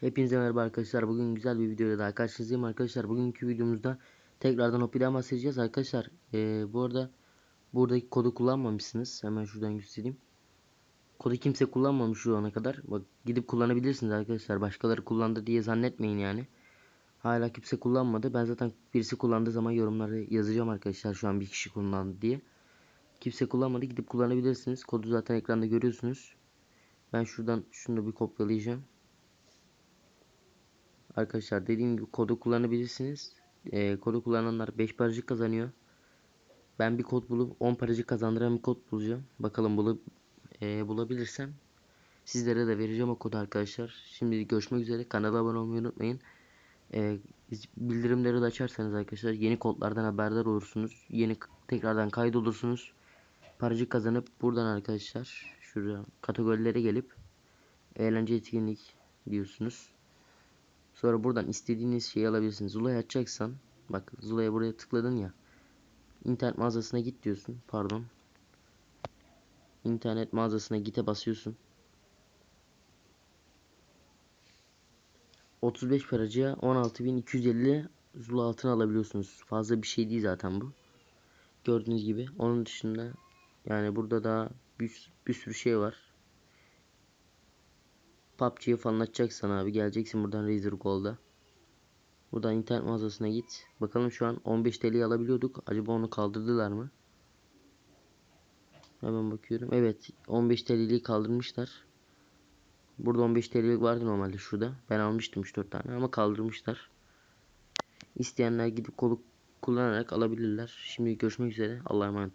Hepinize merhaba arkadaşlar. Bugün güzel bir videoyla daha karşınızdayım arkadaşlar. Bugünkü videomuzda tekrardan Hopi'den bahsedeceğiz arkadaşlar. Ee, bu arada buradaki kodu kullanmamışsınız. Hemen şuradan göstereyim. Kodu kimse kullanmamış şu ana kadar. Bak gidip kullanabilirsiniz arkadaşlar. Başkaları kullandı diye zannetmeyin yani. Hala kimse kullanmadı. Ben zaten birisi kullandığı zaman yorumlara yazacağım arkadaşlar. Şu an bir kişi kullandı diye. Kimse kullanmadı. Gidip kullanabilirsiniz. Kodu zaten ekranda görüyorsunuz. Ben şuradan şunu da bir kopyalayacağım. Arkadaşlar dediğim gibi kodu kullanabilirsiniz. Ee, kodu kullananlar 5 paracık kazanıyor. Ben bir kod bulup 10 paracık kazandıran bir kod bulacağım. Bakalım bulup e, bulabilirsem sizlere de vereceğim o kodu arkadaşlar. Şimdi görüşmek üzere. Kanala abone olmayı unutmayın. Ee, bildirimleri de açarsanız arkadaşlar yeni kodlardan haberdar olursunuz. Yeni tekrardan kaydolursunuz. Paracık kazanıp buradan arkadaşlar şuraya kategorilere gelip eğlence etkinlik diyorsunuz. Sonra buradan istediğiniz şeyi alabilirsiniz. Zula'ya açacaksan bak Zula'ya buraya tıkladın ya. İnternet mağazasına git diyorsun. Pardon. İnternet mağazasına gite basıyorsun. 35 paracıya 16.250 Zula altın alabiliyorsunuz. Fazla bir şey değil zaten bu. Gördüğünüz gibi. Onun dışında yani burada daha bir, bir sürü şey var. PUBG'yi falan açacaksan abi geleceksin buradan Razer Gold'a. Buradan internet mağazasına git. Bakalım şu an 15 TL'yi alabiliyorduk. Acaba onu kaldırdılar mı? Hemen bakıyorum. Evet 15 TL'yi kaldırmışlar. Burada 15 TL'lik vardı normalde şurada. Ben almıştım 3-4 tane ama kaldırmışlar. İsteyenler gidip kolu kullanarak alabilirler. Şimdi görüşmek üzere. Allah'a emanet.